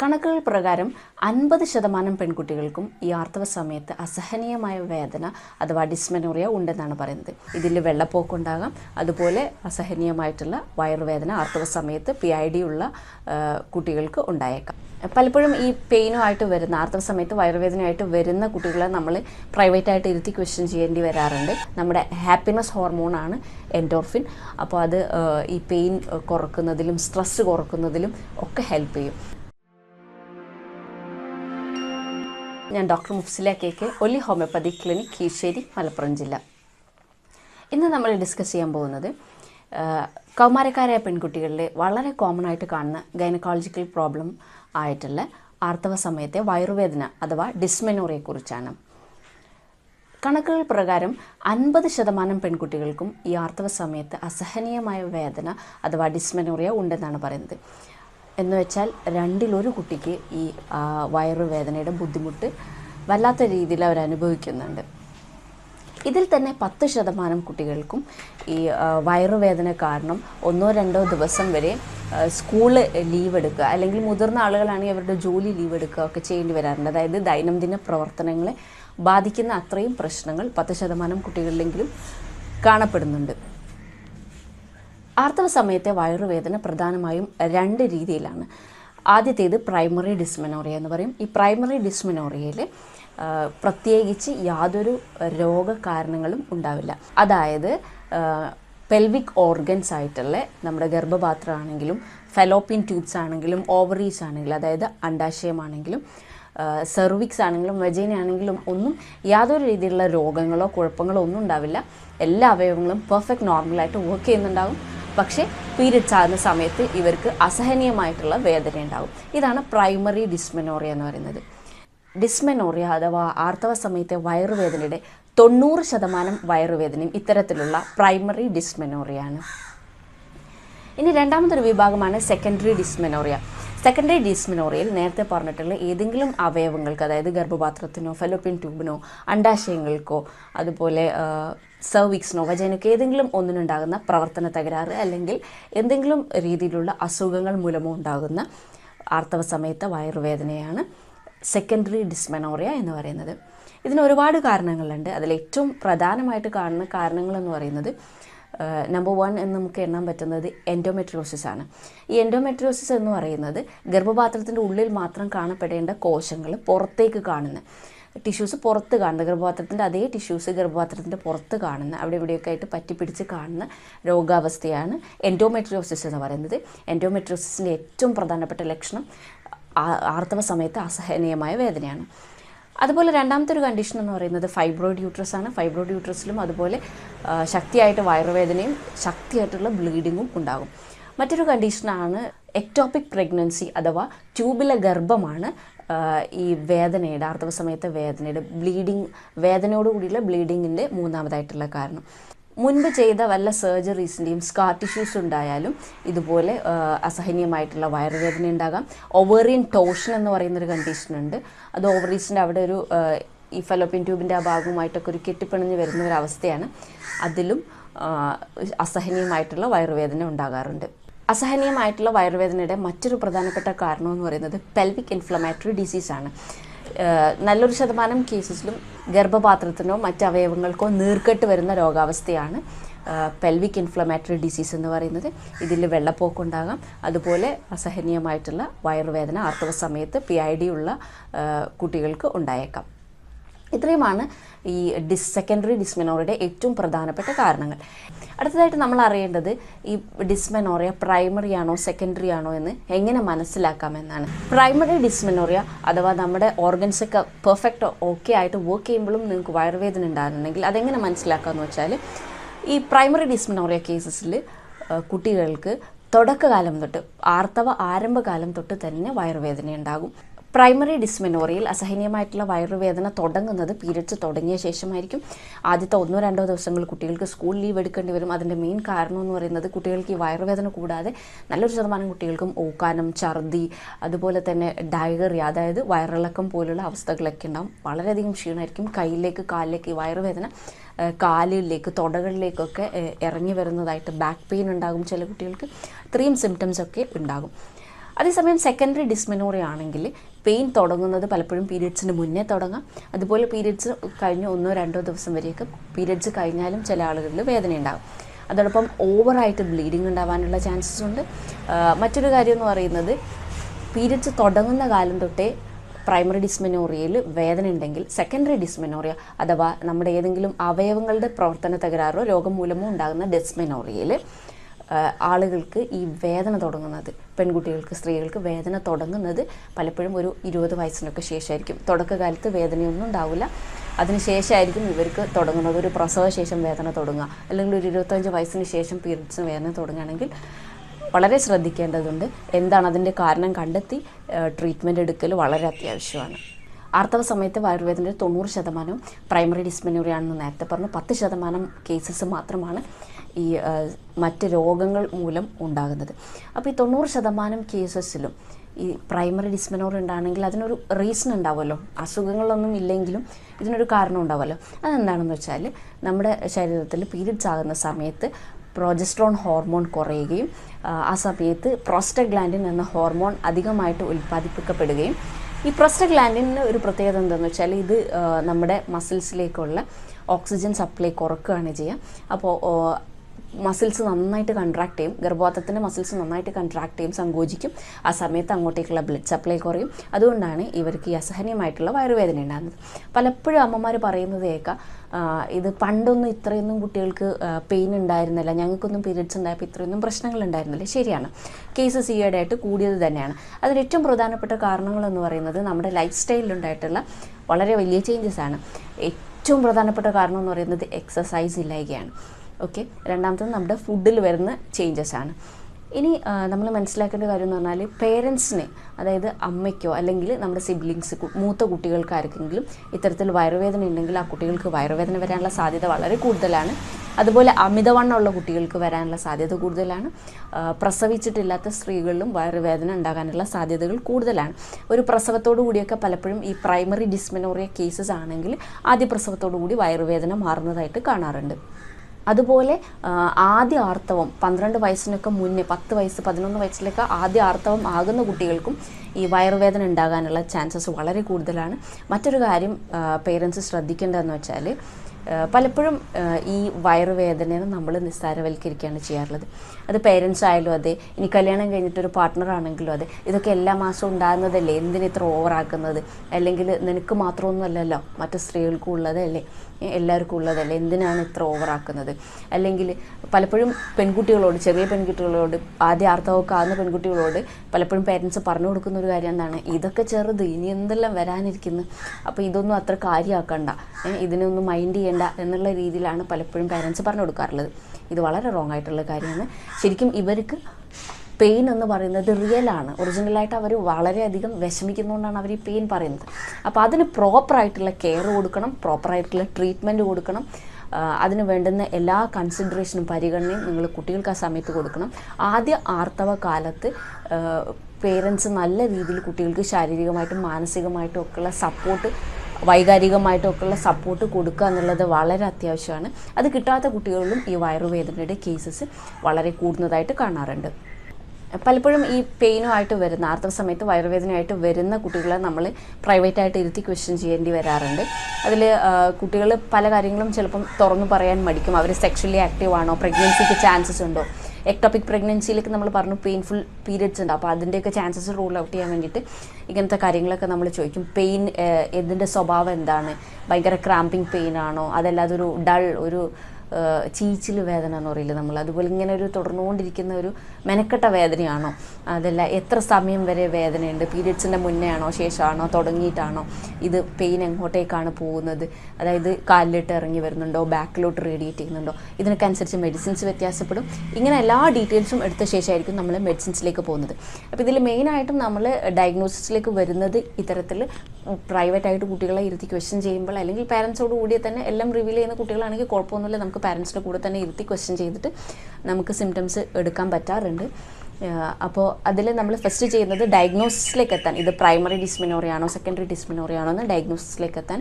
കണക്കുകൾ പ്രകാരം അൻപത് ശതമാനം പെൺകുട്ടികൾക്കും ഈ ആർത്തവ സമയത്ത് അസഹനീയമായ വേദന അഥവാ ഡിസ്മെനോറിയ ഉണ്ടെന്നാണ് പറയുന്നത്. ഇതിൽ വെള്ളപ്പോക്ക് ഉണ്ടാകാം അതുപോലെ അസഹനീയമായിട്ടുള്ള വയറുവേദന ആർത്തവ സമയത്ത് പി ഐ ഡി ഉള്ള കുട്ടികൾക്ക് ഉണ്ടായേക്കാം. പലപ്പോഴും ഈ പെയിനുമായിട്ട് വരുന്ന ആർത്തവ സമയത്ത് വയറുവേദനയായിട്ട് വരുന്ന കുട്ടികളെ നമ്മൾ പ്രൈവറ്റായിട്ട് ഇരുത്തി ക്വസ്റ്റ്യൻ ചെയ്യേണ്ടി വരാറുണ്ട്. നമ്മുടെ ഹാപ്പിനെസ് ഹോർമോണാണ് എൻഡോർഫിൻ അപ്പോൾ അത് ഈ പെയിൻ കുറക്കുന്നതിലും സ്ട്രെസ് കുറക്കുന്നതിലും ഒക്കെ ഹെൽപ്പ് ചെയ്യും. ഞാൻ doctor Mufsila K K Oli homoeopathy clinic Keezhissery Malappuram ജില്ല. ഇന്ന് നമ്മൾ ഡിസ്കസ് ചെയ്യാൻ പോകുന്നത് കൗമാരക്കാരായ പെൺകുട്ടികളിലെ വളരെ കോമൺ ആയിട്ട് കാണുന്ന ഗൈനക്കോളജിക്കൽ പ്രോബ്ലം ആയിട്ടുള്ള ആർത്തവ സമയത്തെ വയറുവേദന അഥവാ ഡിസ്മെനോറിയെക്കുറിച്ചാണ് കണക്കുകൾ പ്രകാരം അൻപത് ശതമാനം പെൺകുട്ടികൾക്കും ഈ ആർത്തവ സമയത്ത് അസഹനീയമായ വേദന അഥവാ ഡിസ്മെനോറിയ ഉണ്ടെന്നാണ് പറയുന്നത്. എന്ന് വെച്ചാൽ രണ്ടിലൊരു കുട്ടിക്ക് ഈ വയറു വയറുവേദനയുടെ ബുദ്ധിമുട്ട് വല്ലാത്ത രീതിയിൽ അവർ അനുഭവിക്കുന്നുണ്ട്. ഇതിൽ തന്നെ പത്ത് ശതമാനം കുട്ടികൾക്കും ഈ വയറുവേദന കാരണം ഒന്നോ രണ്ടോ ദിവസം വരെ സ്കൂൾ ലീവ് എടുക്കുക അല്ലെങ്കിൽ മുതിർന്ന ആളുകളാണെങ്കിൽ അവരുടെ ജോലി ലീവ് എടുക്കുക ഒക്കെ ചെയ്യേണ്ടി വരാറുണ്ട്. അതായത് ദൈനംദിന പ്രവർത്തനങ്ങളെ ബാധിക്കുന്ന അത്രയും പ്രശ്നങ്ങൾ പത്ത് ശതമാനം കുട്ടികളിലെങ്കിലും കാണപ്പെടുന്നുണ്ട്. ആർത്തവ സമയത്തെ വയറുവേദന പ്രധാനമായും രണ്ട് രീതിയിലാണ്. ആദ്യത്തേത് പ്രൈമറി ഡിസ്മനോറിയ എന്ന് പറയും. ഈ പ്രൈമറി ഡിസ്മനോറിയയിൽ പ്രത്യേകിച്ച് യാതൊരു രോഗകാരണങ്ങളും ഉണ്ടാവില്ല. അതായത് പെൽവിക് ഓർഗൻസ് ആയിട്ടുള്ള നമ്മുടെ ഗർഭപാത്രമാണെങ്കിലും ഫെലോപ്പിൻ ട്യൂബ്സ് ആണെങ്കിലും ഓവറീസ് ആണെങ്കിലും അതായത് അണ്ടാശയമാണെങ്കിലും സെർവിക്സ് ആണെങ്കിലും വെജൈന ആണെങ്കിലും ഒന്നും യാതൊരു രീതിയിലുള്ള രോഗങ്ങളോ കുഴപ്പങ്ങളോ ഒന്നും ഉണ്ടാവില്ല. എല്ലാ അവയവങ്ങളും പെർഫെക്റ്റ് നോർമലായിട്ട് വർക്ക് ചെയ്യുന്നുണ്ടാകും പക്ഷേ പീരിയഡ്സ് ആകുന്ന സമയത്ത് ഇവർക്ക് അസഹനീയമായിട്ടുള്ള വേദന ഉണ്ടാകും. ഇതാണ് പ്രൈമറി ഡിസ്മെനോറിയ എന്ന് പറയുന്നത്. ഡിസ്മെനോറിയ അഥവാ ആർത്തവ സമയത്തെ വയറുവേദനയുടെ തൊണ്ണൂറ് ശതമാനം വയറുവേദനയും ഇത്തരത്തിലുള്ള പ്രൈമറി ഡിസ്മെനോറിയ ആണ്. ഇനി രണ്ടാമതൊരു വിഭാഗമാണ് സെക്കൻഡറി ഡിസ്മെനോറിയ. സെക്കൻഡറി ഡിസ്മിനോറിയയിൽ നേരത്തെ പറഞ്ഞിട്ടുള്ള ഏതെങ്കിലും അവയവങ്ങൾക്ക് അതായത് ഗർഭപാത്രത്തിനോ ഫെലോപ്പിൻ ട്യൂബിനോ അണ്ടാശയങ്ങൾക്കോ അതുപോലെ സർവിക്സിനോ വജനക്കോ ഏതെങ്കിലും ഒന്നിനുണ്ടാകുന്ന പ്രവർത്തന തകരാറ് അല്ലെങ്കിൽ എന്തെങ്കിലും രീതിയിലുള്ള അസുഖങ്ങൾ മൂലമോ ഉണ്ടാകുന്ന ആർത്തവ സമയത്തെ വയറുവേദനയാണ് സെക്കൻഡറി ഡിസ്മെനോറിയ എന്ന് പറയുന്നത്. ഇതിന് ഒരുപാട് കാരണങ്ങളുണ്ട്. അതിൽ ഏറ്റവും പ്രധാനമായിട്ട് കാണുന്ന കാരണങ്ങൾ എന്ന് പറയുന്നത് നമ്പർ വൺ എന്ന് നമുക്ക് എണ്ണാൻ പറ്റുന്നത് എൻഡോമെട്രിയോസിസ് ആണ്. ഈ എൻഡോമെട്രിയോസിസ് എന്ന് പറയുന്നത് ഗർഭപാത്രത്തിന്റെ ഉള്ളിൽ മാത്രം കാണപ്പെടേണ്ട കോശങ്ങൾ പുറത്തേക്ക് കാണുന്ന ടിഷ്യൂസ് പുറത്ത് കാണുന്ന ഗർഭപാത്രത്തിന്റെ അതേ ടിഷ്യൂസ് ഗർഭപാത്രത്തിന്റെ പുറത്ത് കാണുന്ന അവിടെ ഇവിടെയൊക്കെ ആയിട്ട് പറ്റിപ്പിടിച്ച് കാണുന്ന രോഗാവസ്ഥയാണ് എൻഡോമെട്രിയോസിസ് എന്ന് പറയുന്നത്. എൻഡോമെട്രിയോസിസിന്റെ ഏറ്റവും പ്രധാനപ്പെട്ട ലക്ഷണം ആർത്തവ സമയത്ത് അസഹനീയമായ വേദനയാണ്. അതുപോലെ രണ്ടാമത്തെ ഒരു കണ്ടീഷൻ എന്ന് പറയുന്നത് ഫൈബ്രോയിഡ് യൂട്രസ് ആണ്. ഫൈബ്രോയിഡ് യൂട്രസിലും അതുപോലെ ശക്തിയായിട്ട് വയറുവേദനയും ശക്തിയായിട്ടുള്ള ബ്ലീഡിങ്ങും ഉണ്ടാകും. മറ്റൊരു കണ്ടീഷനാണ് എക്ടോപിക് പ്രഗ്നൻസി അഥവാ ട്യൂബിലെ ഗർഭമാണ് ഈ വേദനയുടെ ആർത്തവ സമയത്തെ വേദനയുടെ ബ്ലീഡിങ് വേദനയോടുകൂടിയുള്ള ബ്ലീഡിങ്ങിന്റെ മൂന്നാമതായിട്ടുള്ള കാരണം. മുൻപ് ചെയ്ത വല്ല സർജറീസിന്റെയും സ്കാർ ടിഷ്യൂസ് ഉണ്ടായാലും ഇതുപോലെ അസഹനീയമായിട്ടുള്ള വയറുവേദന ഉണ്ടാകാം. ഒവേറിയൻ ടോഷൻ എന്ന് പറയുന്നൊരു കണ്ടീഷൻ ഉണ്ട്. അത് ഓവറീസിന്റെ അവിടെ ഒരു ഈ ഫലോപ്പിൻ ട്യൂബിന്റെ ആ ഭാഗവുമായിട്ടൊക്കെ ഒരു കെട്ടിപ്പിണഞ്ഞ് വരുന്ന ഒരു അവസ്ഥയാണ്. അതിലും അസഹനീയമായിട്ടുള്ള വയറുവേദന ഉണ്ടാകാറുണ്ട്. അസഹനീയമായിട്ടുള്ള വയറുവേദനയുടെ മറ്റൊരു പ്രധാനപ്പെട്ട കാരണം എന്ന് പറയുന്നത് പെൽവിക് ഇൻഫ്ലമേറ്ററി ഡിസീസാണ് നല്ലൊരു ശതമാനം കേസസിലും ഗർഭപാത്രത്തിനോ മറ്റ് അവയവങ്ങൾക്കോ നീർക്കെട്ട് വരുന്ന രോഗാവസ്ഥയാണ് പെൽവിക് ഇൻഫ്ലമേറ്ററി ഡിസീസ് എന്ന് പറയുന്നത്. ഇതിൽ വെള്ളപ്പോക്കുണ്ടാകാം. അതുപോലെ അസഹനീയമായിട്ടുള്ള വയറുവേദന ആർത്തവ സമയത്ത് പി ഐ ഡി ഉള്ള കുട്ടികൾക്ക് ഉണ്ടായേക്കാം. ഇത്രയുമാണ് ഈ ഡിസ് സെക്കൻഡറി ഡിസ്മെനോറിയുടെ ഏറ്റവും പ്രധാനപ്പെട്ട കാരണങ്ങൾ. അടുത്തതായിട്ട് നമ്മൾ അറിയേണ്ടത് ഈ ഡിസ്മെനോറിയ പ്രൈമറി ആണോ സെക്കൻഡറി ആണോ എന്ന് എങ്ങനെ മനസ്സിലാക്കാമെന്നാണ് പ്രൈമറി ഡിസ്മെനോറിയ അഥവാ നമ്മുടെ ഓർഗൻസ് ഒക്കെ പെർഫെക്റ്റ് ഓക്കെ ആയിട്ട് വർക്ക് ചെയ്യുമ്പോഴും നിങ്ങൾക്ക് വയറുവേദന ഉണ്ടാകുന്നുണ്ടെങ്കിൽ അതെങ്ങനെ മനസ്സിലാക്കാമെന്ന് വെച്ചാൽ ഈ പ്രൈമറി ഡിസ്മെനോറിയ കേസസിൽ കുട്ടികൾക്ക് തുടക്കകാലം തൊട്ട് ആർത്തവ ആരംഭകാലം തൊട്ട് തന്നെ വയറുവേദന ഉണ്ടാകും പ്രൈമറി ഡിസ്മെനോറിയയിൽ അസഹനീയമായിട്ടുള്ള വയറുവേദന തുടങ്ങുന്നത് പീരിയഡ്സ് തുടങ്ങിയ ശേഷമായിരിക്കും. ആദ്യത്തെ ഒന്നോ രണ്ടോ ദിവസങ്ങൾ കുട്ടികൾക്ക് സ്കൂൾ ലീവ് എടുക്കേണ്ടി വരും. അതിന്റെ മെയിൻ കാരണം എന്ന് പറയുന്നത് കുട്ടികൾക്ക് ഈ വയറുവേദന കൂടാതെ നല്ലൊരു ശതമാനം കുട്ടികൾക്കും ഓക്കാനം ഛർദി അതുപോലെ തന്നെ ഡയറിയ അതായത് വയറിളക്കം പോലുള്ള അവസ്ഥകളൊക്കെ ഉണ്ടാവും. വളരെയധികം ക്ഷീണമായിരിക്കും. കയ്യിലേക്ക് കാലിലേക്ക് ഈ വയറുവേദന കാലിലേക്ക് തുടകളിലേക്കൊക്കെ ഇറങ്ങി വരുന്നതായിട്ട് ബാക്ക് പെയിൻ ഉണ്ടാകും ചില കുട്ടികൾക്ക്. ഇത്രയും സിംറ്റംസ് ഒക്കെ ഉണ്ടാകും. അതേസമയം സെക്കൻഡറി ഡിസ്മെനോറിയ ആണെങ്കിൽ പെയിൻ തുടങ്ങുന്നത് പലപ്പോഴും പീരിയഡ്സിന് മുന്നേ തുടങ്ങാം. അതുപോലെ പീരിയഡ്സ് കഴിഞ്ഞ് ഒന്നോ രണ്ടോ ദിവസം വരെയൊക്കെ പീരിയഡ്സ് കഴിഞ്ഞാലും ചില ആളുകളിൽ വേദന ഉണ്ടാകും. അതോടൊപ്പം ഓവറായിട്ട് ബ്ലീഡിങ് ഉണ്ടാവാനുള്ള ചാൻസസ് ഉണ്ട്. മറ്റൊരു കാര്യം എന്ന് പറയുന്നത് പീരിയഡ്സ് തുടങ്ങുന്ന കാലം തൊട്ടേ പ്രൈമറി ഡിസ്മെനോറിയയിൽ വേദന ഉണ്ടെങ്കിൽ സെക്കൻഡറി ഡിസ്മെനോറിയ അഥവാ നമ്മുടെ ഏതെങ്കിലും അവയവങ്ങളുടെ പ്രവർത്തന തകരാറോ രോഗം മൂലമോ ഉണ്ടാകുന്ന ഡിസ്മെനോറിയയിൽ ആളുകൾക്ക് ഈ വേദന തുടങ്ങുന്നത് പെൺകുട്ടികൾക്ക് സ്ത്രീകൾക്ക് വേദന തുടങ്ങുന്നത് പലപ്പോഴും ഒരു ഇരുപത് വയസ്സിനൊക്കെ ശേഷമായിരിക്കും. തുടക്കകാലത്ത് വേദനയൊന്നും ഉണ്ടാവില്ല. അതിനുശേഷമായിരിക്കും ഇവർക്ക് തുടങ്ങുന്നത്. ഒരു പ്രസവശേഷം വേദന തുടങ്ങുക. അല്ലെങ്കിൽ ഒരു ഇരുപത്തഞ്ച് വയസ്സിന് ശേഷം പീരിയഡ്സിന് വേദന തുടങ്ങുകയാണെങ്കിൽ വളരെ ശ്രദ്ധിക്കേണ്ടതുണ്ട്. എന്താണ് അതിന്റെ കാരണം കണ്ടെത്തി ട്രീറ്റ്മെന്റ് എടുക്കൽ വളരെ അത്യാവശ്യമാണ്. ആർത്തവ സമയത്ത് വയറുവേദനയുടെ തൊണ്ണൂറ് ശതമാനവും പ്രൈമറി ഡിസ്മെനോറി ആണെന്ന് നേരത്തെ പറഞ്ഞു. പത്ത് ശതമാനം കേസസ് മാത്രമാണ് ഈ മറ്റ് രോഗങ്ങൾ മൂലം ഉണ്ടാകുന്നത്. അപ്പോൾ ഈ തൊണ്ണൂറ് ശതമാനം കേസസിലും ഈ പ്രൈമറി ഡിസ്മനോർ ഉണ്ടാണെങ്കിൽ അതിനൊരു റീസൺ ഉണ്ടാവുമല്ലോ. അസുഖങ്ങളൊന്നും ഇല്ലെങ്കിലും ഇതിനൊരു കാരണം ഉണ്ടാവുമല്ലോ. അതെന്താണെന്ന് വെച്ചാൽ നമ്മുടെ ശരീരത്തിൽ പീരിയഡ്സ് ആകുന്ന സമയത്ത് പ്രോജസ്ട്രോൺ ഹോർമോൺ കുറയുകയും ആ സമയത്ത് പ്രോസ്റ്റഗ്ലാൻഡിൻ എന്ന ഹോർമോൺ അധികമായിട്ട് ഉൽപ്പാദിപ്പിക്കപ്പെടുകയും ഈ പ്രോസ്റ്റഗ്ലാൻഡിന് ഒരു പ്രത്യേകത എന്താണെന്ന് വെച്ചാൽ ഇത് നമ്മുടെ മസിൽസിലേക്കുള്ള ഓക്സിജൻ സപ്ലൈ കുറക്കുകയാണ് ചെയ്യുക. അപ്പോൾ മസിൽസ് നന്നായിട്ട് കൺട്രാക്ട് ചെയ്യും. ഗർഭപാത്രത്തിന്റെ മസിൽസ് നന്നായിട്ട് കൺട്രാക്ട് ചെയ്യും. സങ്കോചിക്കും. ആ സമയത്ത് അങ്ങോട്ടേക്കുള്ള ബ്ലഡ് സപ്ലൈ കുറയും. അതുകൊണ്ടാണ് ഇവർക്ക് ഈ അസഹനീയമായിട്ടുള്ള വയറുവേദന ഉണ്ടാകുന്നത്. പലപ്പോഴും അമ്മമാർ പറയുന്നത് കേൾക്കാം. ഇത് പണ്ടൊന്നും ഇത്രയൊന്നും കുട്ടികൾക്ക് പെയിൻ ഉണ്ടായിരുന്നില്ല. ഞങ്ങൾക്കൊന്നും പീരിയഡ്സ് ഉണ്ടായപ്പോൾ ഇത്രയൊന്നും പ്രശ്നങ്ങൾ ഉണ്ടായിരുന്നില്ല. ശരിയാണ്. കേസസ് ഈയിടെ ആയിട്ട് കൂടിയത് തന്നെയാണ്. അതിന് ഏറ്റവും പ്രധാനപ്പെട്ട കാരണങ്ങളെന്ന് പറയുന്നത് നമ്മുടെ ലൈഫ് സ്റ്റൈലിലുണ്ടായിട്ടുള്ള വളരെ വലിയ ചേഞ്ചസ് ആണ്. ഏറ്റവും പ്രധാനപ്പെട്ട കാരണം എന്ന് പറയുന്നത് എക്സസൈസ് ഇല്ലായ്കയാണ്. ഓക്കെ രണ്ടാമത്തത് നമ്മുടെ ഫുഡിൽ വരുന്ന ചേഞ്ചസ് ആണ്. ഇനി നമ്മൾ മനസ്സിലാക്കേണ്ട കാര്യം എന്ന് പറഞ്ഞാൽ പേരൻസിനെ അതായത് അമ്മയ്ക്കോ അല്ലെങ്കിൽ നമ്മുടെ സിബ്ലിങ്സ് മൂത്ത കുട്ടികൾക്ക് ആർക്കെങ്കിലും ഇത്തരത്തിൽ വയറുവേദന ഉണ്ടെങ്കിൽ ആ കുട്ടികൾക്ക് വയറുവേദന വരാനുള്ള സാധ്യത വളരെ കൂടുതലാണ്. അതുപോലെ അമിതവണ്ണമുള്ള കുട്ടികൾക്ക് വരാനുള്ള സാധ്യത കൂടുതലാണ്. പ്രസവിച്ചിട്ടില്ലാത്ത സ്ത്രീകളിലും വയറുവേദന ഉണ്ടാകാനുള്ള സാധ്യതകൾ കൂടുതലാണ്. ഒരു പ്രസവത്തോടു കൂടിയൊക്കെ പലപ്പോഴും ഈ പ്രൈമറി ഡിസ്മെനോറിയ കേസസ് ആണെങ്കിൽ ആദ്യ പ്രസവത്തോടു കൂടി വയറുവേദന മാറുന്നതായിട്ട് കാണാറുണ്ട്. അതുപോലെ ആദ്യ ആർത്തവം പന്ത്രണ്ട് വയസ്സിനൊക്കെ മുന്നേ പത്ത് വയസ്സ് പതിനൊന്ന് വയസ്സിലൊക്കെ ആദ്യ ആർത്തവം ആകുന്ന കുട്ടികൾക്കും ഈ വയറുവേദന ഉണ്ടാകാനുള്ള ചാൻസസ് വളരെ കൂടുതലാണ്. മറ്റൊരു കാര്യം പേരൻസ് ശ്രദ്ധിക്കേണ്ടതെന്ന് വെച്ചാൽ പലപ്പോഴും ഈ വയറുവേദനയെ നമ്മൾ നിസ്സാരവൽക്കരിക്കുകയാണ് ചെയ്യാറുള്ളത്. അത് പേരൻസ് ആയാലും അതെ ഇനി കല്യാണം കഴിഞ്ഞിട്ടൊരു പാർട്ട്ണർ ആണെങ്കിലും അതെ ഇതൊക്കെ എല്ലാ മാസവും ഉണ്ടാകുന്നതല്ലേ? എന്തിനിത്ര ഓവറാക്കുന്നത് അല്ലെങ്കിൽ നിനക്ക് മാത്രമൊന്നുമല്ലല്ലോ? മറ്റു സ്ത്രീകൾക്കും ഉള്ളതല്ലേ? എല്ലാവർക്കും ഉള്ളതല്ല? എന്തിനാണ് ഇത്ര ഓവറാക്കുന്നത്? അല്ലെങ്കിൽ പലപ്പോഴും പെൺകുട്ടികളോട് ചെറിയ പെൺകുട്ടികളോട് ആദ്യ ആർത്തവമൊക്കെ ആകുന്ന പെൺകുട്ടികളോട് പലപ്പോഴും പേരൻസ് പറഞ്ഞു കൊടുക്കുന്ന ഒരു കാര്യം എന്താണ്? ഇതൊക്കെ ചെറുത് ഇനി എന്തെല്ലാം വരാനിരിക്കുന്നു? അപ്പോൾ ഇതൊന്നും അത്ര കാര്യമാക്കണ്ട. ഇതിനൊന്നും മൈൻഡ് ചെയ്യേണ്ട എന്നുള്ള രീതിയിലാണ് പലപ്പോഴും പേരൻസ് പറഞ്ഞു കൊടുക്കാറുള്ളത്. ഇത് വളരെ റോങ് ആയിട്ടുള്ള കാര്യമാണ്. ശരിക്കും ഇവർക്ക് പെയിൻ എന്ന് പറയുന്നത് റിയലാണ് ഒറിജിനലായിട്ട് അവർ വളരെയധികം വിഷമിക്കുന്നതുകൊണ്ടാണ് അവർ ഈ പെയിൻ പറയുന്നത്. അപ്പോൾ അതിന് പ്രോപ്പറായിട്ടുള്ള കെയർ കൊടുക്കണം പ്രോപ്പറായിട്ടുള്ള ട്രീറ്റ്മെന്റ് കൊടുക്കണം. അതിന് വേണ്ടുന്ന എല്ലാ കൺസിഡറേഷനും പരിഗണനയും നിങ്ങൾ കുട്ടികൾക്ക് ആ സമയത്ത് കൊടുക്കണം. ആദ്യ ആർത്തവ കാലത്ത് പേരൻസ് നല്ല രീതിയിൽ കുട്ടികൾക്ക് ശാരീരികമായിട്ടും മാനസികമായിട്ടും ഒക്കെയുള്ള സപ്പോർട്ട് വൈകാരികമായിട്ടും ഒക്കെയുള്ള സപ്പോർട്ട് കൊടുക്കുക എന്നുള്ളത് വളരെ അത്യാവശ്യമാണ്. അത് കിട്ടാത്ത കുട്ടികളിലും ഈ വയറുവേദനയുടെ കേസസ് വളരെ കൂടുന്നതായിട്ട് കാണാറുണ്ട്. പലപ്പോഴും ഈ പെയിനുമായിട്ട് വരുന്ന ആർത്തവ സമയത്ത് വയറുവേദനയായിട്ട് വരുന്ന കുട്ടികളെ നമ്മൾ പ്രൈവറ്റായിട്ട് ഇരുത്തി ക്വസ്റ്റ്യൻ ചെയ്യേണ്ടി വരാറുണ്ട്. അതിൽ കുട്ടികൾ പല കാര്യങ്ങളും ചിലപ്പം തുറന്നു പറയാൻ മടിക്കും. അവർ സെക്ഷലി ആക്റ്റീവ് ആണോ? പ്രഗ്നൻസിക്ക് ചാൻസസ് ഉണ്ടോ? എക്ടോപിക് പ്രഗ്നൻസിയിലൊക്കെ നമ്മൾ പറഞ്ഞു പെയിൻഫുൾ പീരിയഡ്സ് ഉണ്ട്. അപ്പോൾ അതിന്റെയൊക്കെ ചാൻസസ് റൂൾ ഔട്ട് ചെയ്യാൻ വേണ്ടിയിട്ട് ഇങ്ങനത്തെ കാര്യങ്ങളൊക്കെ നമ്മൾ ചോദിക്കും. പെയിൻ ഇതിന്റെ സ്വഭാവം എന്താണ്? ഭയങ്കര ക്രാമ്പിങ് പെയിൻ ആണോ? അതല്ല അതൊരു ഡൾ ഒരു ചീച്ചിൽ വേദന എന്ന് പറയില്ല നമ്മൾ? അതുപോലെ ഇങ്ങനെ ഒരു തുടർന്നുകൊണ്ടിരിക്കുന്ന ഒരു മെനക്കെട്ട വേദനയാണോ? അതല്ല എത്ര സമയം വരെ വേദനയുണ്ട്? പീരിയഡ്സിന്റെ മുന്നേ ആണോ ശേഷമാണോ? തുടങ്ങിയിട്ടാണോ? ഇത് പെയിൻ എങ്ങോട്ടേക്കാണ് പോകുന്നത്? അതായത് കാലിലിട്ട് ഇറങ്ങി വരുന്നുണ്ടോ? ബാക്കിലോട്ട് റേഡിയേറ്റ് ചെയ്യുന്നുണ്ടോ? ഇതിനൊക്കെ അനുസരിച്ച് മെഡിസിൻസ് വ്യത്യാസപ്പെടും. ഇങ്ങനെ എല്ലാ ഡീറ്റെയിൽസും എടുത്ത ശേഷമായിരിക്കും നമ്മൾ മെഡിസിൻസിലേക്ക് പോകുന്നത്. അപ്പോൾ ഇതിൽ മെയിനായിട്ടും നമ്മൾ ഡയഗ്നോസിസിലേക്ക് വരുന്നത് ഇത്തരത്തിൽ പ്രൈവറ്റായിട്ട് കുട്ടികളെ ഇരുത്തി ക്വസ്റ്റ്യൻ ചെയ്യുമ്പോൾ അല്ലെങ്കിൽ പാരൻസോട് കൂടി തന്നെ എല്ലാം റിവീൽ ചെയ്യുന്ന കുട്ടികളാണെങ്കിൽ കുഴപ്പമൊന്നുമില്ല. നമുക്ക് പാരൻസിന്റെ കൂടെ തന്നെ ഇരുത്തി ക്വസ്റ്റ്യൻ ചെയ്തിട്ട് നമുക്ക് സിംറ്റംസ് എടുക്കാൻ പറ്റാറുണ്ട്. അപ്പോൾ അതിൽ നമ്മൾ ഫസ്റ്റ് ചെയ്യുന്നത് ഡയഗ്നോസിസിലേക്ക് എത്താൻ. ഇത് പ്രൈമറി ഡിസ്മിനോറിയാണോ സെക്കൻഡറി ഡിസ്മിനോറിയാണോ എന്ന് ഡയഗ്നോസിസിലേക്ക് എത്താൻ.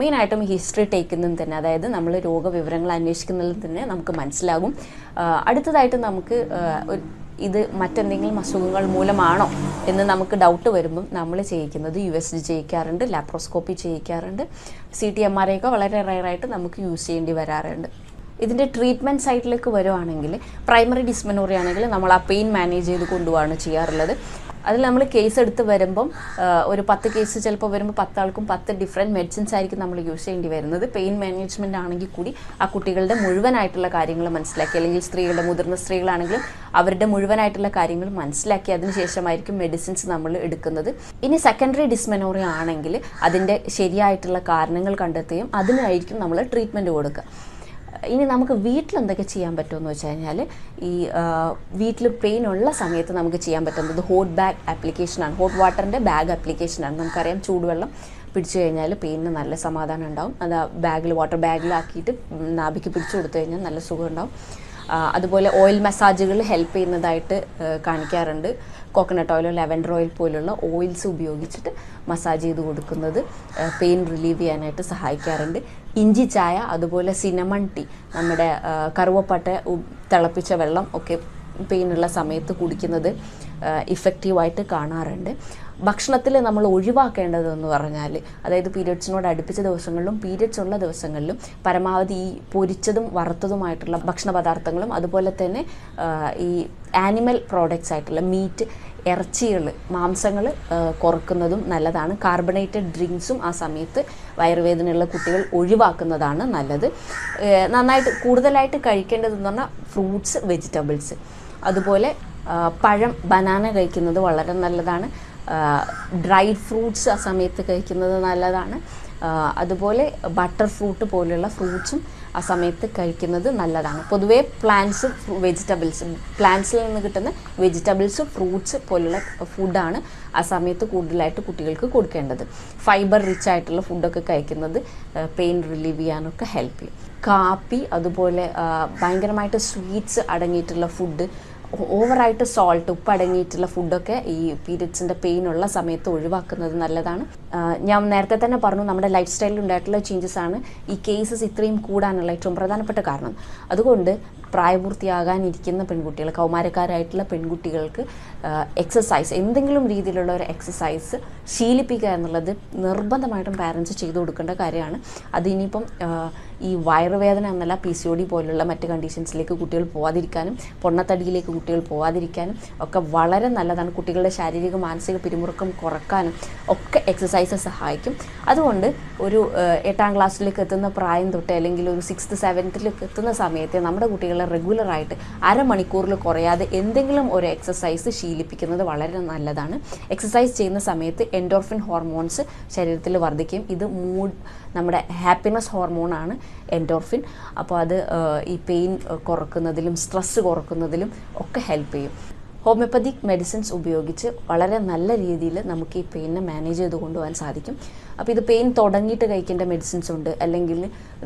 മെയിനായിട്ടും ഹിസ്റ്ററി ടേക്കുന്നതും തന്നെ അതായത് നമ്മൾ രോഗവിവരങ്ങൾ അന്വേഷിക്കുന്നതിൽ തന്നെ നമുക്ക് മനസ്സിലാകും. അടുത്തതായിട്ട് നമുക്ക് ഇത് മറ്റെന്തെങ്കിലും അസുഖങ്ങൾ മൂലമാണോ എന്ന് നമുക്ക് ഡൗട്ട് വരുമ്പം നമ്മൾ ചെയ്യിക്കുന്നത് യു എസ് ജി ചെയ്യിക്കാറുണ്ട് ലാപ്രോസ്കോപ്പി ചെയ്യിക്കാറുണ്ട്. സി ടി എം ആർ ഒക്കെ വളരെ റയറായിട്ട് നമുക്ക് യൂസ് ചെയ്യേണ്ടി വരാറുണ്ട്. ഇതിന്റെ ട്രീറ്റ്മെന്റ് സൈഡിലേക്ക് വരുവാണെങ്കിൽ പ്രൈമറി ഡിസ്മെനോറി ആണെങ്കിൽ നമ്മൾ ആ പെയിൻ മാനേജ് ചെയ്ത് കൊണ്ടുപോവാണ് ചെയ്യാറുള്ളത്. അതിൽ നമ്മൾ കേസ് എടുത്ത് വരുമ്പം ഒരു പത്ത് കേസ് ചിലപ്പോൾ വരുമ്പോൾ പത്താൾക്കും പത്ത് ഡിഫറെന്റ് മെഡിസിൻസ് ആയിരിക്കും നമ്മൾ യൂസ് ചെയ്യേണ്ടി വരുന്നത്. പെയിൻ മാനേജ്മെന്റ് ആണെങ്കിൽ കൂടി ആ കുട്ടികളുടെ മുഴുവനായിട്ടുള്ള കാര്യങ്ങൾ മനസ്സിലാക്കി അല്ലെങ്കിൽ സ്ത്രീകളുടെ മുതിർന്ന സ്ത്രീകളാണെങ്കിലും അവരുടെ മുഴുവനായിട്ടുള്ള കാര്യങ്ങൾ മനസ്സിലാക്കി അതിന് ശേഷമായിരിക്കും മെഡിസിൻസ് നമ്മൾ എടുക്കുന്നത്. ഇനി സെക്കൻഡറി ഡിസ്മെനോറി ആണെങ്കിൽ അതിന്റെ ശരിയായിട്ടുള്ള കാരണങ്ങൾ കണ്ടെത്തുകയും അതിനായിരിക്കും നമ്മൾ ട്രീറ്റ്മെന്റ് കൊടുക്കുക. ഇനി നമുക്ക് വീട്ടിൽ എന്തൊക്കെ ചെയ്യാൻ പറ്റുമെന്ന് വെച്ച് കഴിഞ്ഞാൽ ഈ വീട്ടിൽ പെയിൻ ഉള്ള സമയത്ത് നമുക്ക് ചെയ്യാൻ പറ്റുന്നത് ഹോട്ട് ബാഗ് ആപ്ലിക്കേഷനാണ് ഹോട്ട് വാട്ടറിന്റെ ബാഗ് ആപ്ലിക്കേഷനാണ് നമുക്കറിയാം ചൂടുവെള്ളം പിടിച്ചു കഴിഞ്ഞാൽ പെയിനിന് നല്ല സമാധാനം ഉണ്ടാവും. അത് ബാഗിൽ വാട്ടർ ബാഗിലാക്കിയിട്ട് നാഭിക്ക് പിടിച്ചു കൊടുത്തു കഴിഞ്ഞാൽ നല്ല സുഖം ഉണ്ടാവും. അതുപോലെ ഓയിൽ മസാജുകൾ ഹെൽപ്പ് ചെയ്യുന്നതായിട്ട് കാണിക്കാറുണ്ട്. കോക്കനട്ട് ഓയിലോ ലെവൻഡർ ഓയിൽ പോലുള്ള ഓയിൽസ് ഉപയോഗിച്ചിട്ട് മസാജ് ചെയ്ത് കൊടുക്കുന്നത് പെയിൻ റിലീവ് ചെയ്യാനായിട്ട് സഹായിക്കാറുണ്ട്. ഇഞ്ചി ചായ അതുപോലെ സിനമൺ ടീ നമ്മുടെ കറുവപ്പട്ട തിളപ്പിച്ച വെള്ളം ഒക്കെ പെയിനുള്ള സമയത്ത് കുടിക്കുന്നത് ഇഫക്റ്റീവായിട്ട് കാണാറുണ്ട്. ഭക്ഷണത്തിൽ നമ്മൾ ഒഴിവാക്കേണ്ടതെന്ന് പറഞ്ഞാൽ അതായത് പീരിയഡ്സിനോട് അടുപ്പിച്ച ദിവസങ്ങളിലും പീരിയഡ്സ് ഉള്ള ദിവസങ്ങളിലും പരമാവധി ഈ പൊരിച്ചതും വറുത്തതുമായിട്ടുള്ള ഭക്ഷണ പദാർത്ഥങ്ങളും അതുപോലെ തന്നെ ഈ ആനിമൽ പ്രോഡക്റ്റ്സ് ആയിട്ടുള്ള മീറ്റ് ഇറച്ചികൾ മാംസങ്ങൾ കുറക്കുന്നതും നല്ലതാണ്. കാർബണേറ്റഡ് ഡ്രിങ്ക്സും ആ സമയത്ത് വയറുവേദനയുള്ള കുട്ടികൾ ഒഴിവാക്കുന്നതാണ് നല്ലത്. നന്നായിട്ട് കൂടുതലായിട്ട് കഴിക്കേണ്ടതെന്ന് പറഞ്ഞാൽ ഫ്രൂട്ട്സ് വെജിറ്റബിൾസ് അതുപോലെ പഴം ബനാന കഴിക്കുന്നത് വളരെ നല്ലതാണ്. ഡ്രൈ ഫ്രൂട്ട്സ് ആ സമയത്ത് കഴിക്കുന്നത് നല്ലതാണ്. അതുപോലെ ബട്ടർ ഫ്രൂട്ട് പോലെയുള്ള ഫ്രൂട്ട്സും ആ സമയത്ത് കഴിക്കുന്നത് നല്ലതാണ്. പൊതുവേ പ്ലാന്റ്സ് വെജിറ്റബിൾസ് പ്ലാന്റ്സിൽ നിന്ന് കിട്ടുന്ന വെജിറ്റബിൾസ് ഫ്രൂട്ട്സ് പോലുള്ള ഫുഡാണ് ആ സമയത്ത് കൂടുതലായിട്ട് കുട്ടികൾക്ക് കൊടുക്കേണ്ടത്. ഫൈബർ റിച്ച് ആയിട്ടുള്ള ഫുഡൊക്കെ കഴിക്കുന്നത് പെയിൻ റിലീവ് ചെയ്യാനൊക്കെ ഹെൽപ്പ് ചെയ്യും. കാപ്പി അതുപോലെ ഭയങ്കരമായിട്ട് സ്വീറ്റ്സ് അടങ്ങിയിട്ടുള്ള ഫുഡ് ഓവറായിട്ട് സോൾട്ട് ഉപ്പ് അടങ്ങിയിട്ടുള്ള ഫുഡൊക്കെ ഈ പീരിയഡ്സിന്റെ പെയിൻ ഉള്ള സമയത്ത് ഒഴിവാക്കുന്നത് നല്ലതാണ്. ഞാൻ നേരത്തെ തന്നെ പറഞ്ഞു നമ്മുടെ ലൈഫ് സ്റ്റൈലിൽ ഉണ്ടായിട്ടുള്ള ചേഞ്ചസ് ആണ് ഈ കേസസ് ഇത്രയും കൂടാനുള്ള ഏറ്റവും പ്രധാനപ്പെട്ട കാരണം. അതുകൊണ്ട് പ്രായപൂർത്തിയാകാനിരിക്കുന്ന പെൺകുട്ടികൾ കൗമാരക്കാരായിട്ടുള്ള പെൺകുട്ടികൾക്ക് എക്സസൈസ് എന്തെങ്കിലും രീതിയിലുള്ള ഒരു എക്സസൈസ് ശീലിപ്പിക്കുക എന്നുള്ളത് നിർബന്ധമായിട്ടും പാരൻസ് ചെയ്തു കൊടുക്കേണ്ട കാര്യമാണ്. അത് ഇനിയിപ്പം ഈ വയറുവേദന എന്നല്ല പി സി ഒ ഡി പോലുള്ള മറ്റ് കണ്ടീഷൻസിലേക്ക് കുട്ടികൾ പോവാതിരിക്കാനും പൊണ്ണത്തടിയിലേക്ക് കുട്ടികൾ പോവാതിരിക്കാനും ഒക്കെ വളരെ നല്ലതാണ്. കുട്ടികളുടെ ശാരീരിക മാനസിക പിരിമുറുക്കം കുറക്കാനും ഒക്കെ എക്സസൈസ് സഹായിക്കും. അതുകൊണ്ട് ഒരു എട്ടാം ക്ലാസ്സിലേക്ക് എത്തുന്ന പ്രായം തൊട്ട് അല്ലെങ്കിൽ ഒരു സിക്സ്ത് സെവൻത്തിലേക്ക് എത്തുന്ന സമയത്ത് നമ്മുടെ കുട്ടികളെ റെഗുലറായിട്ട് അരമണിക്കൂറിൽ കുറയാതെ എന്തെങ്കിലും ഒരു എക്സസൈസ് ശീലിപ്പിക്കുന്നത് വളരെ നല്ലതാണ്. എക്സസൈസ് ചെയ്യുന്ന സമയത്ത് എൻഡോർഫിൻ ഹോർമോൺസ് ശരീരത്തിൽ വർദ്ധിക്കും. ഇത് മൂഡ് നമ്മുടെ ഹാപ്പിനെസ് ഹോർമോണാണ് എൻഡോർഫിൻ അപ്പോൾ അത് ഈ പെയിൻ കുറക്കുന്നതിലും സ്ട്രെസ് കുറക്കുന്നതിലും ഒക്കെ ഹെൽപ്പ് ചെയ്യും. ഹോമിയോപ്പതിക് മെഡിസിൻസ് ഉപയോഗിച്ച് വളരെ നല്ല രീതിയിൽ നമുക്ക് ഈ പെയിനെ മാനേജ് ചെയ്ത് കൊണ്ടുപോകാൻ സാധിക്കും. അപ്പോൾ ഇത് പെയിൻ തുടങ്ങിയിട്ട് കഴിക്കേണ്ട മെഡിസിൻസ് ഉണ്ട്. അല്ലെങ്കിൽ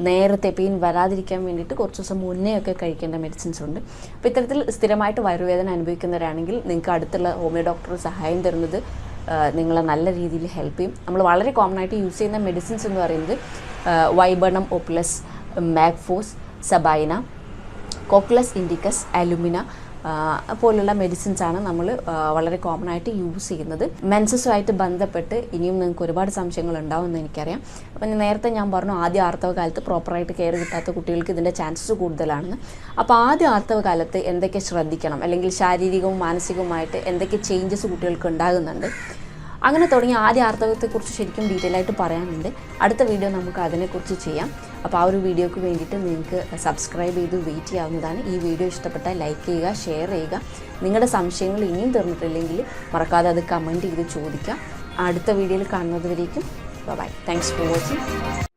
നേരത്തെ പെയിൻ വരാതിരിക്കാൻ വേണ്ടിയിട്ട് കുറച്ച് ദിവസം മുന്നേ ഒക്കെ കഴിക്കേണ്ട മെഡിസിൻസ് ഉണ്ട്. അപ്പോൾ ഇത്തരത്തിൽ സ്ഥിരമായിട്ട് വയറുവേദന അനുഭവിക്കുന്നവരാണെങ്കിൽ നിങ്ങൾക്ക് അടുത്തുള്ള ഹോമിയോ ഡോക്ടർ സഹായം തരുന്നത് നിങ്ങളെ നല്ല രീതിയിൽ ഹെൽപ്പ് ചെയ്യും. നമ്മൾ വളരെ കോമൺ ആയിട്ട് യൂസ് ചെയ്യുന്ന മെഡിസിൻസ് എന്ന് പറയുന്നത് viburnum opulus mag phos sabina cocculus indicus alumina പോലുള്ള മെഡിസിൻസ് ആണ് നമ്മൾ വളരെ കോമൺ ആയിട്ട് യൂസ് ചെയ്യുന്നത്. മെൻസസുമായിട്ട് ബന്ധപ്പെട്ട് ഇനിയും നിങ്ങൾക്ക് ഒരുപാട് സംശയങ്ങൾ ഉണ്ടാവുമെന്ന് എനിക്കറിയാം. അപ്പം നേരത്തെ ഞാൻ പറഞ്ഞു ആദ്യ ആർത്തവ കാലത്ത് പ്രോപ്പറായിട്ട് കെയർ കിട്ടാത്ത കുട്ടികൾക്ക് ഇതിന്റെ ചാൻസസ് കൂടുതലാണെന്ന്. അപ്പോൾ ആദ്യ ആർത്തവ കാലത്ത് എന്തൊക്കെ ശ്രദ്ധിക്കണം? അല്ലെങ്കിൽ ശാരീരികവും മാനസികവുമായിട്ട് എന്തൊക്കെ ചേഞ്ചസ് കുട്ടികൾക്ക് ഉണ്ടാകുന്നുണ്ട്? അങ്ങനെ തുടങ്ങി ആദ്യ ആർത്തവത്തെക്കുറിച്ച് ശരിക്കും ഡീറ്റെയിൽ ആയിട്ട് പറയാനുണ്ട്. അടുത്ത വീഡിയോ നമുക്ക് അതിനെക്കുറിച്ച് ചെയ്യാം. അപ്പോൾ ആ ഒരു വീഡിയോക്ക് വേണ്ടിയിട്ട് നിങ്ങൾക്ക് സബ്സ്ക്രൈബ് ചെയ്ത് വെയിറ്റ് ചെയ്യാവുന്നതാണ്. ഈ വീഡിയോ ഇഷ്ടപ്പെട്ടാൽ ലൈക്ക് ചെയ്യുക ഷെയർ ചെയ്യുക. നിങ്ങളുടെ സംശയങ്ങൾ ഇനിയും തീർന്നിട്ടില്ലെങ്കിൽ മറക്കാതെ അത് കമന്റ് ചെയ്ത് ചോദിക്കാം അടുത്ത വീഡിയോയിൽ കാണുന്നതുവരേക്കും. Bye thanks for watching